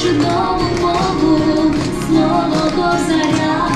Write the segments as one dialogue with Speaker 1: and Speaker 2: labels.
Speaker 1: чудову мову, слово до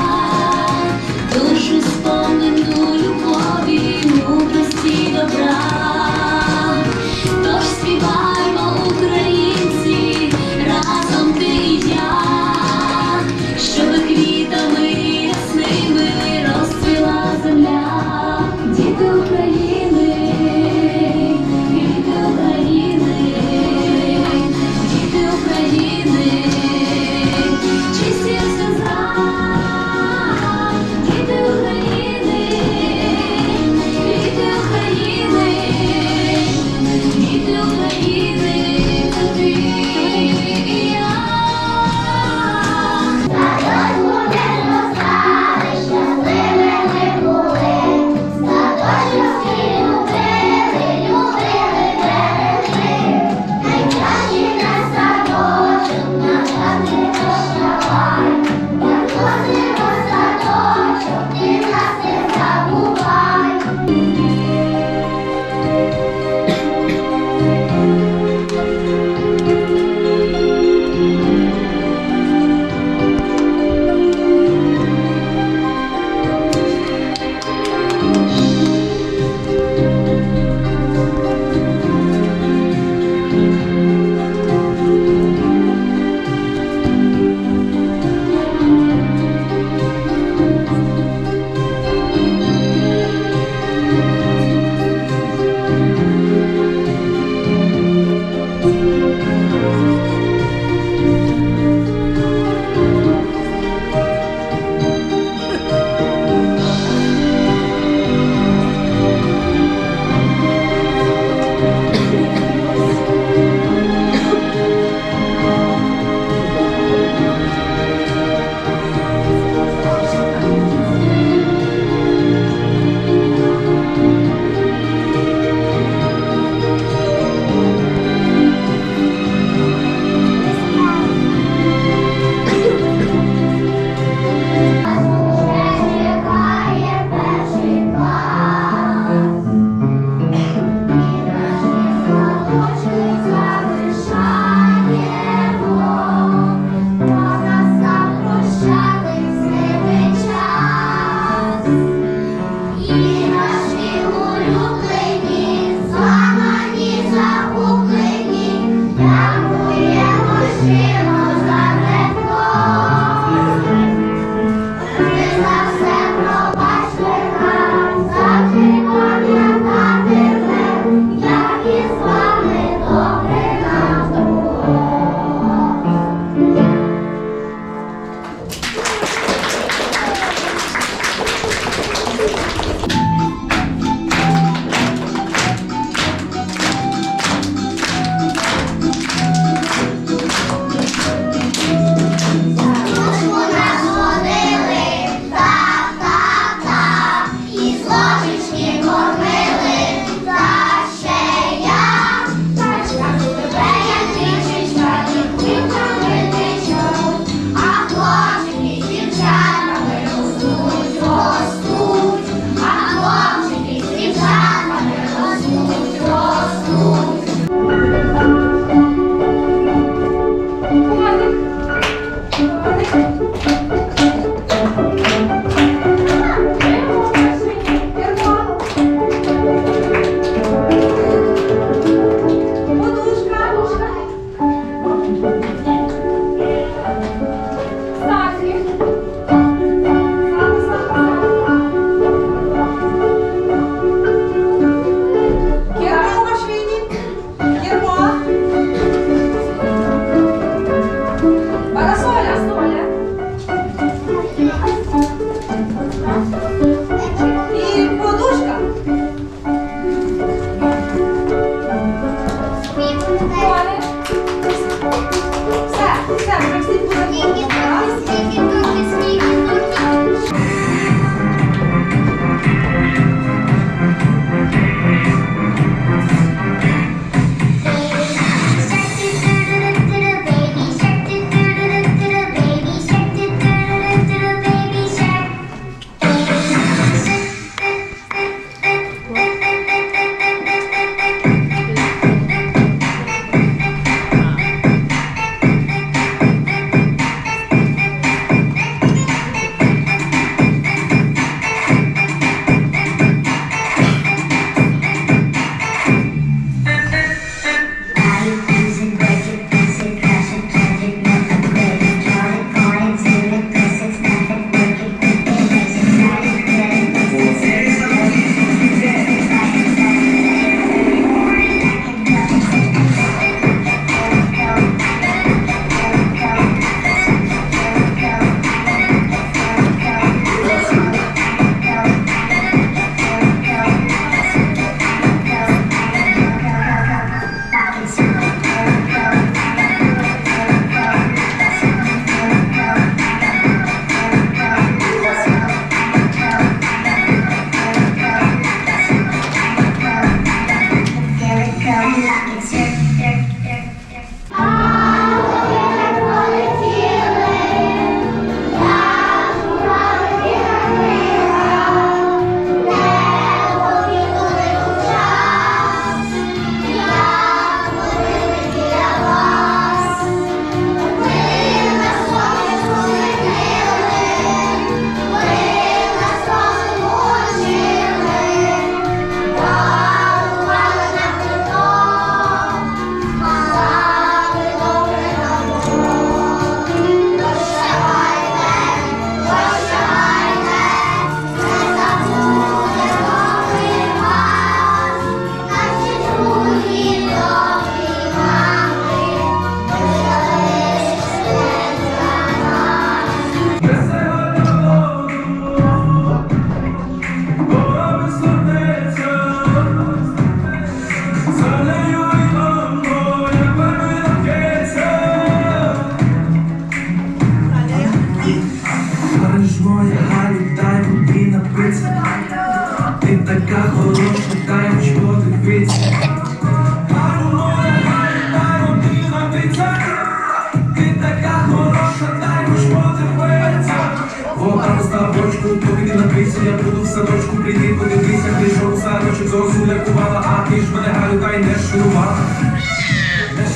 Speaker 2: Shuru Mara.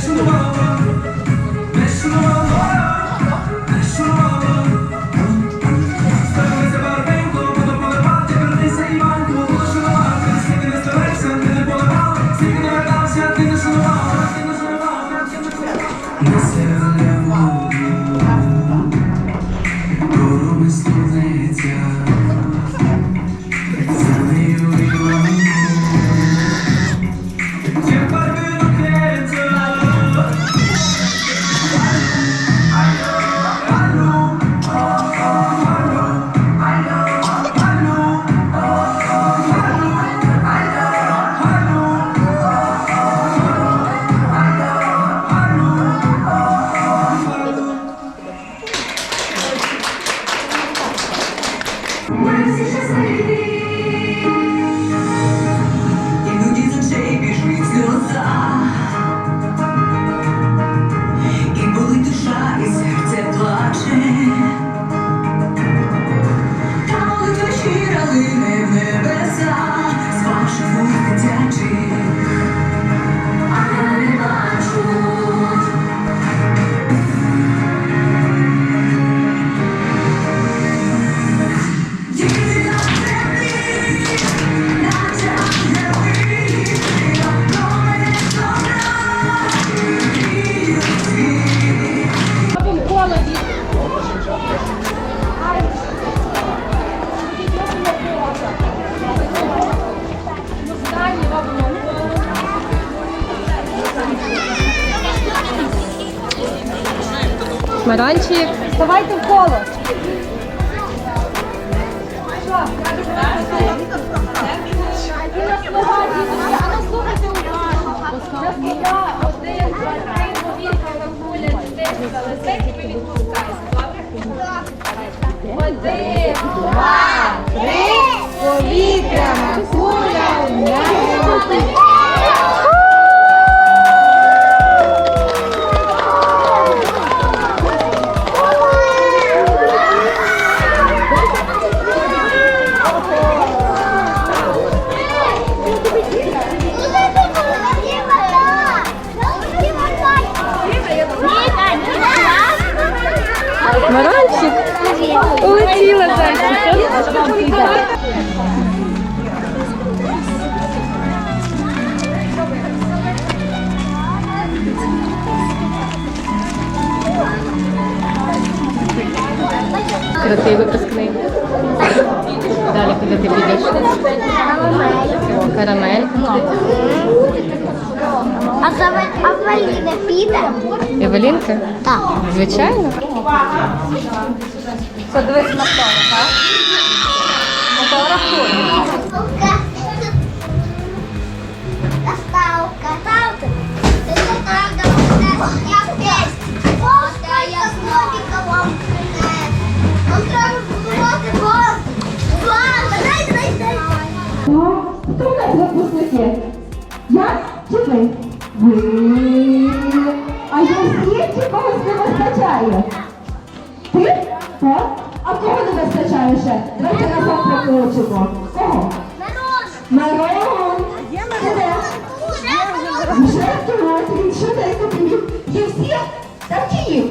Speaker 2: Shuru Mara. Маранчик, вставайте в коло. Один, два, три, повітряна куля в небо. улетіла зайчик. Крутий випускний. Далі куди ти підеш? О, Карамель.
Speaker 1: А за а Валіна піде?
Speaker 2: Евелінка?
Speaker 1: Так.
Speaker 2: Звичайно. Це дивись на тому, так?
Speaker 1: Дай.
Speaker 3: Ну, хто у нас випускники? Я чи ви? Ви. А я всі чи когось не вистачає? Ти? А кого не вистачає ще? Давайте на сам прокличемо. Кого? Мирон! Є де? Вже тут, він швиденько привів. Є всі? Так чи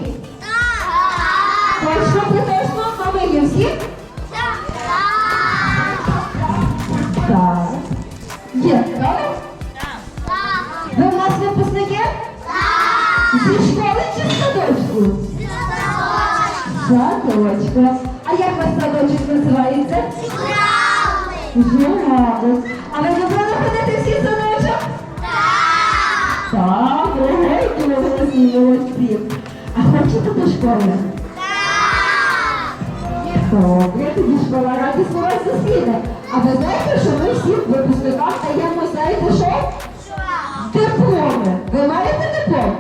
Speaker 3: Садочка. А як ваш садочок називається? Журавлик. А ви любили ходити всі садочок? Так, легенькі ви голосні молодці. А хочете до школи? Так. Добре, тоді школа радісно вас зустріне. А ви знаєте, що ми всім випускникам даємо, знаєте що? Дипломи. Ви маєте диплом?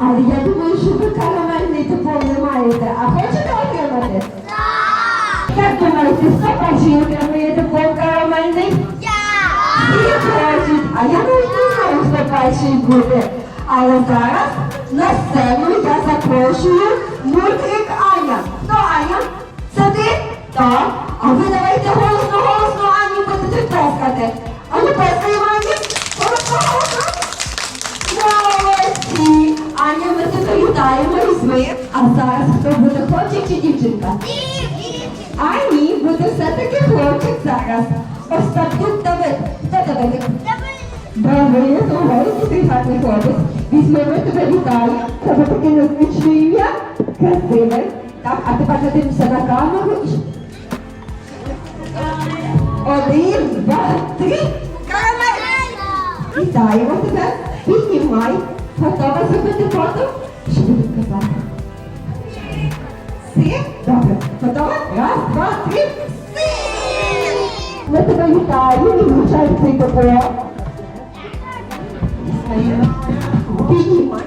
Speaker 3: Але я думаю, що ви карамельний диплом не маєте. А хочете отримати? Як думаєте, хто перший отримує диплом карамельний? Всі хочуть. А я навіть не знаю, хто перший буде. Але зараз на сцену я запрошую мультик Аня. Хто Аня? Це ти? Так. А ви давайте голосно, голосно, Ані будете плескати. А ну А зараз хто буде хлопчик чи дівчинка? А ні, буде все-таки хлопчик зараз. Ось так тут Давид. Хто Давидик? Давид, ой, ти гарний хлопець. Візьми, ми тебе вітаю. Тебе таке незвичне ім'я. Красиве. Так, а тепер дивимося на камеру. Один, два, три. Вітаємо тебе. Піднімай. Готова зробити фото? Що будемо казати? Си? Добре. Готова? Раз, два, три. Си! Ми тебе вітаємо і вручаємо цей добро. Піднімай.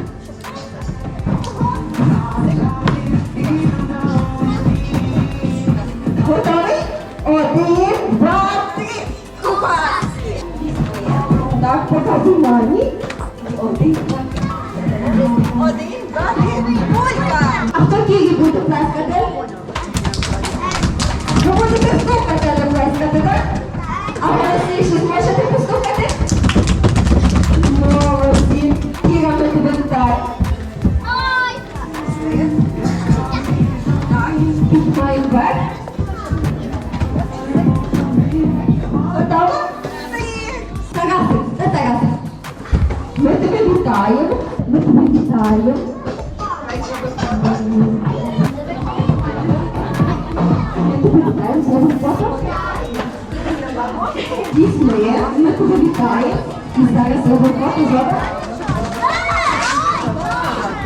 Speaker 3: Візьми, ми тебе вітаємо. І зараз робимо фото зробимо.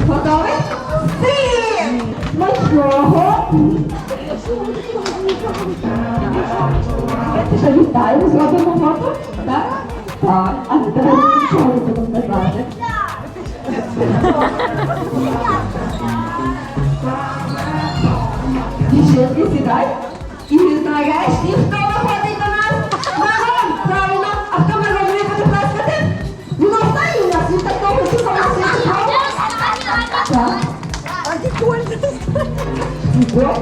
Speaker 3: Готовий? Син! Смачного! Ще вітаємо, зробимо фото? Так? Так. А тепер нічого не будемо казати. Дівчинки, сідай. І нарешті хто виходить до нас? Мирон! Правильно! А хто Мирон не буде плескати? Він останній у нас, він так довго чекав на свій. Так.
Speaker 4: А Ніколь?
Speaker 3: Ігор?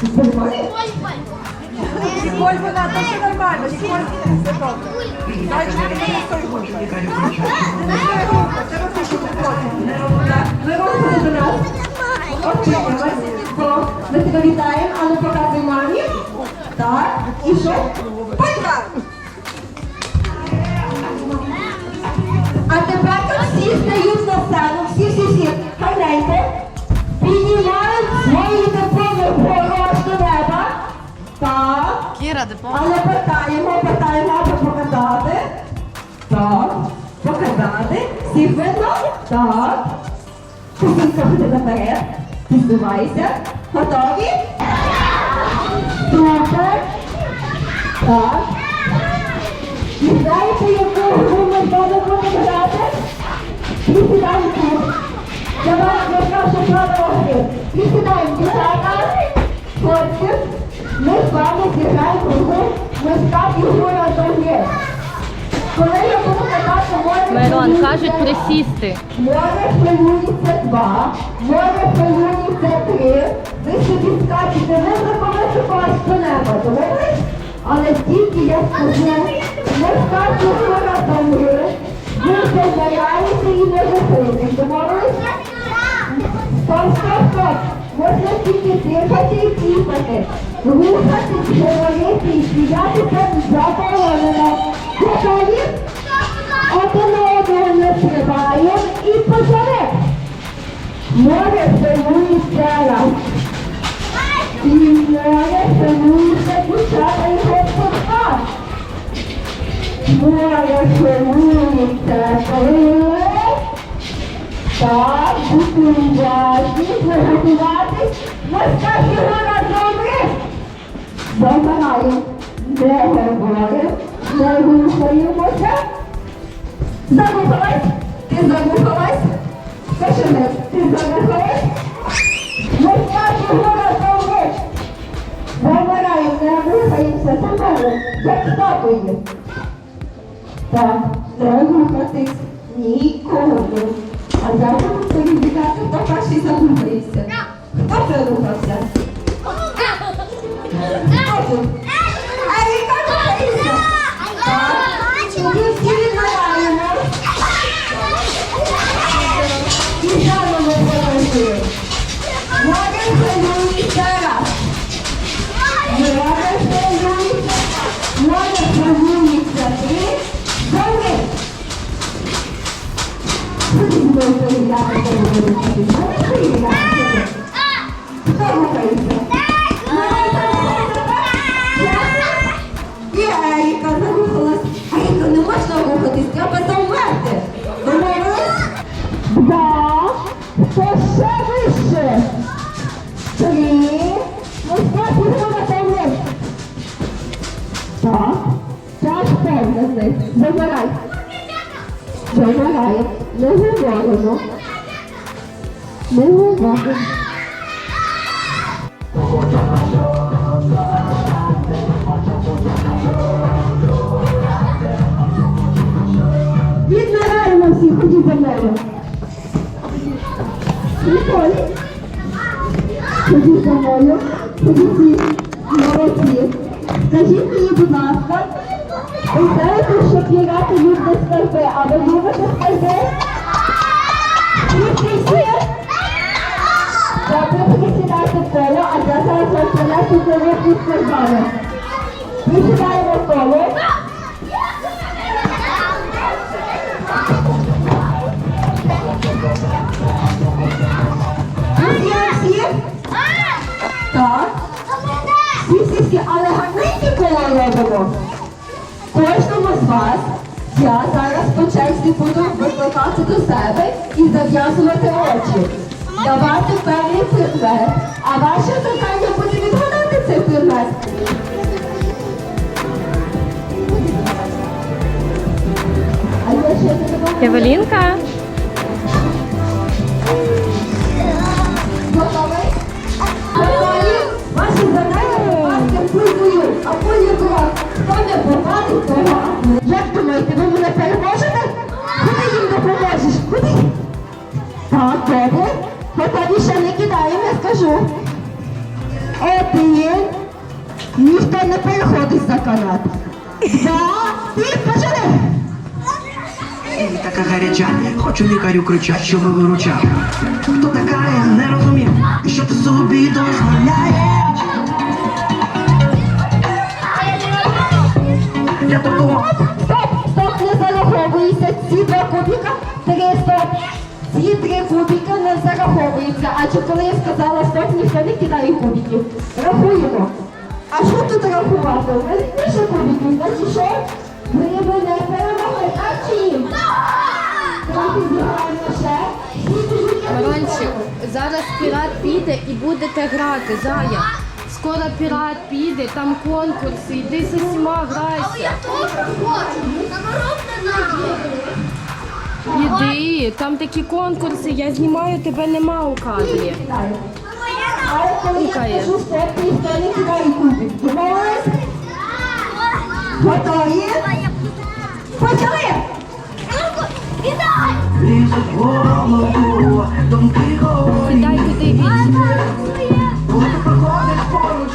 Speaker 3: Ти нормальний?
Speaker 4: Ніколь, вона, то все нормально. Ніколь, все добре. Дай не стой губка. Не стой губка, це ви що проти.
Speaker 3: Так, до нас. Отрималась. Ми тебе вітаємо, а ну показуй мамі. Так. І що?
Speaker 4: Ольга!
Speaker 3: А тепер всі стають на сцену, всі, всі, всі, гарненько, піднімають свої дипломи до неба. Так.
Speaker 1: Кіра, диплом.
Speaker 3: Але питаємо, питаємо, аби показати. Так. Показати. Всіх видно? Так. Кузинка буде наперед. Підбивайся. Готові? Супер. Так. І знаєте, яку гру ми з вами будемо грати? Присідаємо тут. Для вас розкажу правила гри. Присідаємо дівчата, хлопці. Ми з вами зіграємо гру миска і гру разом є.
Speaker 1: Мирон, кажуть присісти.
Speaker 3: Море хвилюється два, море хвилюється три. Ви собі скачете, не заховайте когось до неба, домовились? Але тільки я скажу, не скачемо разом ви, ви заваряєте і не виходите, домовились? Стоп, стоп, стоп! Можна тільки дихати і тіпати, рухатись, говорити і сміятися заборонено. Готові? Один одного не триває і позове. Море хвилюється раз. І море хвилюється дівчата і хлопця. Море хвилюється три. Так, бути уважні, приготуватись. Ми скажемо разом ми. Замираємо. Не говоримо, не рухаємося. Замухалась? Ти замухалась? Скажи ти замухалась? Ми скажемо разом ми. Замираємо, не рухаємося, замерли, як статуї. Так, не рухатись ніколи. А я буду тобі перевіряти, хто перший загубився. Хто це рухався? Хто це? ви перевіряти, хто буде рухатися? Ви не говоримо. Не говоримо. Відмираємо всі, ходіть за мною. Ходіть за мною. Ходіть всі. Молодці. Скажіть мені, будь ласка, ви знаєте, що пірати люблять скарби, а ви любите скарби? Всі? Добре, присідайте в коло, а я зараз вам принесу коробку з скарбами. Присідаємо в коло. Так. Всі, всі, але гарненькі коло робимо. Кожному з вас я зараз по черзі буду викликати до себе і зав'язувати очі. Давати певний предмет, а ваше завдання буде відгадати цей предмет. Я.
Speaker 5: Евелінка.
Speaker 3: Готовий? Готові? Ваше завдання попасти в призую, а потім крок. Хто не попадить, то грати. Як думаєте, ви мене переможете? Куди їм допоможеш? Куди? Так, добре. Готові ще не кидаємо, я скажу. Один. Ніхто не переходить за канат. Два. Ти почали.
Speaker 6: Ти така гаряча, хочу лікарю кричать, що ви виручав. Хто така, я не розумів, що ти собі дозволяєш. Я такого
Speaker 3: Стоп, стоп, не зараховується. Ці два кубіка, три стоп. Ці три кубіка не зараховуються. Адже коли я сказала стоп, ніхто не кидає кубіків. Рахуємо. А що тут рахувати? У мене більше кубіків. Значить що? Ви мене перемогли. Так чи ні? Давайте зіграємо ще. Всі біжуть, я
Speaker 1: Марончик,
Speaker 3: підходжу.
Speaker 1: зараз пірат піде і будете грати, Зая. Скоро пірат піде, там конкурси, йди з усіма грайся. Іди, там такі конкурси, я знімаю, тебе нема у кадрі.
Speaker 3: Але коли я
Speaker 1: Гукає.
Speaker 3: скажу стоп, ніхто
Speaker 6: поруч.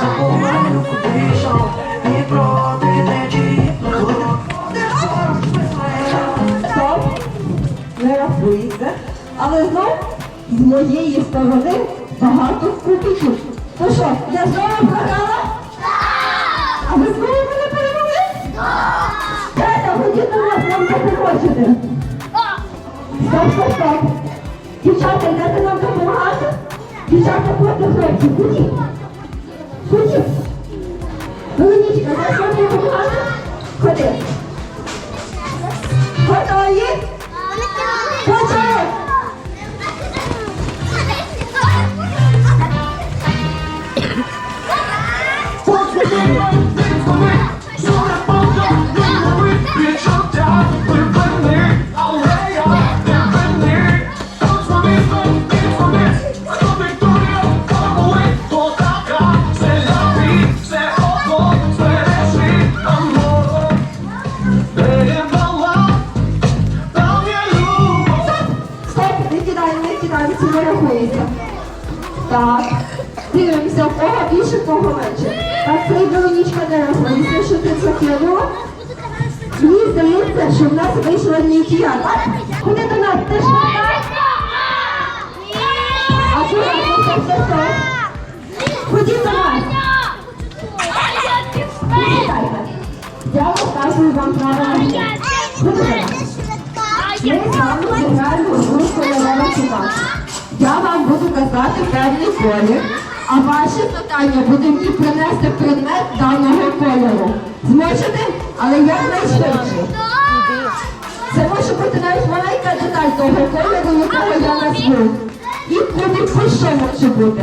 Speaker 6: Запоминаю, куди йшов, і проти течії. Коли поруч, милая.
Speaker 3: Стоп, не рахується. Але знов з моєї сторони багато кубиків. То що, я знову програла? А ви знову мене перемогли? Тета, ходіть до нас, нам допоможете. Стоп, стоп, стоп. Дівчата, йдете нам допомагати? Дівчата, проти хлопців, ходіть. Ходіть. Веронічка, йдеш я покажу. Ходи. Готові? Так. Дивимося, в кого більше, в кого менше. Так, це Веронічка не рахується, що ти закинула. Мені здається, що в нас вийшла нічия, так? Куди до нас? Ти ж не так? А? Стоп, стоп, стоп. Ходіть до нас. Я розказую вам правила. Ходіть до нас. Ми з вами зіграємо гру кольорова кімната. Я вам буду казати певний колір, а ваше завдання буде мені принести предмет даного кольору. Зможете? Але якнайшвидше. Це може бути навіть маленька деталь того кольору, якого я назву. І кубик що може бути.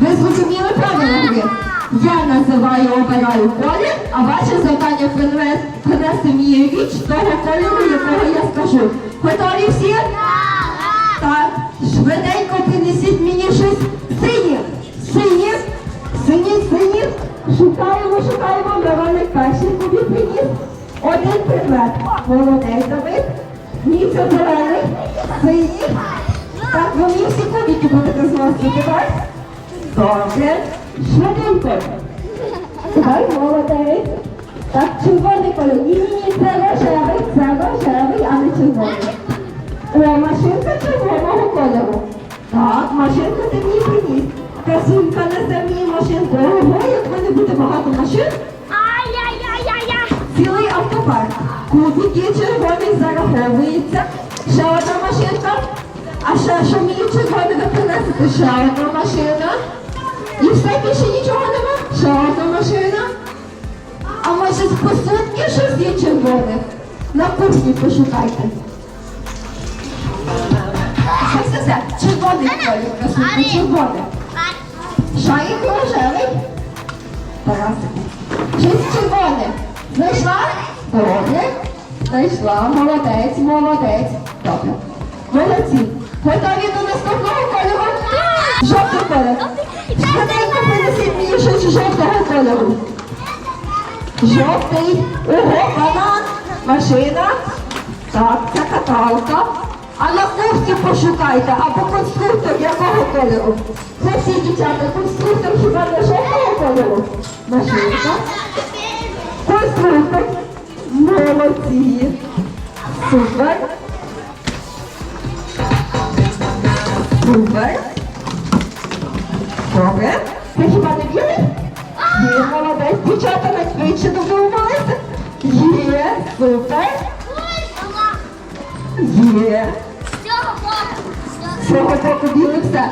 Speaker 3: Ви зрозуміли правила? Я називаю, обираю колір, а ваше завдання принести мені річ того кольору, якого я скажу. Готові всі? Так, швиденько принесіть мені щось синє. Синє, синє, синє. Шукаємо, шукаємо, Мироник перший тобі приніс. Один предмет. Молодець Давид. Ніця зелений, синій. Так, ви мені всі кубики будете зносити, так? Добре. Швиденько. Давай, молодець. Так, червоний колір. Ні, ні, ні, це рожевий, це рожевий, а не червоний. О, машинка червоного кольору. Так, машинку ти мені приніс. Красунька несе мені машинку. Ого, як мене буде багато машин.
Speaker 7: Ай-яй-яй-яй-яй.
Speaker 3: Цілий автопарк. Кубики червоний зараховується. Ще одна машинка. А ще що мені червоне ви принесете? Ще одна машина. І все більше нічого нема. Ще одна машина. А може з посудки щось є червоне? На кухні пошукайте. Червоний колір, красунька, червоне. Шарик рожевий. Тарасик. Щось червоне. Знайшла? Добре. Знайшла. Молодець, молодець. Добре. Молодці. Готові до наступного кольору? Жовтий колір. Швиденько принесіть мені щось жовтого кольору. Жовтий. Ого, банан. Машина. Так, це каталка. А на кухні пошукайте, або конструктор якого кольору. Хлопці і дівчата, конструктор хіба не жовтого кольору? Машинка. Конструктор. Молодці. Супер. Супер. Добре. Це хіба не білий? Є, молодець. Дівчата найшвидше домовилися. Є, супер. Є. Цього боку білий все.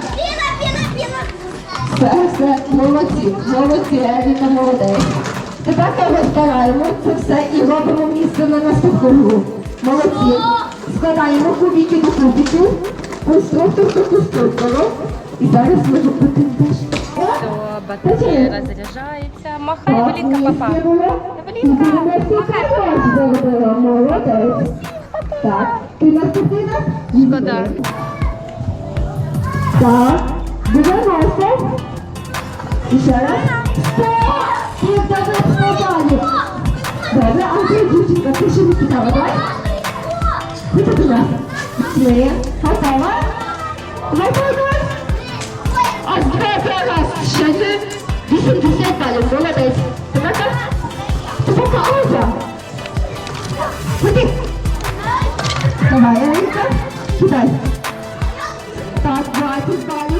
Speaker 3: Все, все, молодці, молодці, Евіка, молодець. Тепер ми розбираємо це все і робимо місце на наступну гру. Молодці. Складаємо кубики до кубиків, конструктор до конструктору. І зараз ми запитаємо теж.
Speaker 1: Батарея розряджається. Махай, Евелінка, папа.
Speaker 3: Евелінка. Молодець. Так, ти наступний нас?
Speaker 1: Шкода.
Speaker 3: Так, 90. І ще раз. 100. Ти тебе складали. Добре, а ти, дівчинка, ти ще не кидала, давай. Ходи до нас. Три. Готова? Готова? А два раз. Ще не. 80 балів, молодець. Тепер так? Тепер пауза. Ходи. Давай, Ерika. Кидай. Stop, drive, goodbye.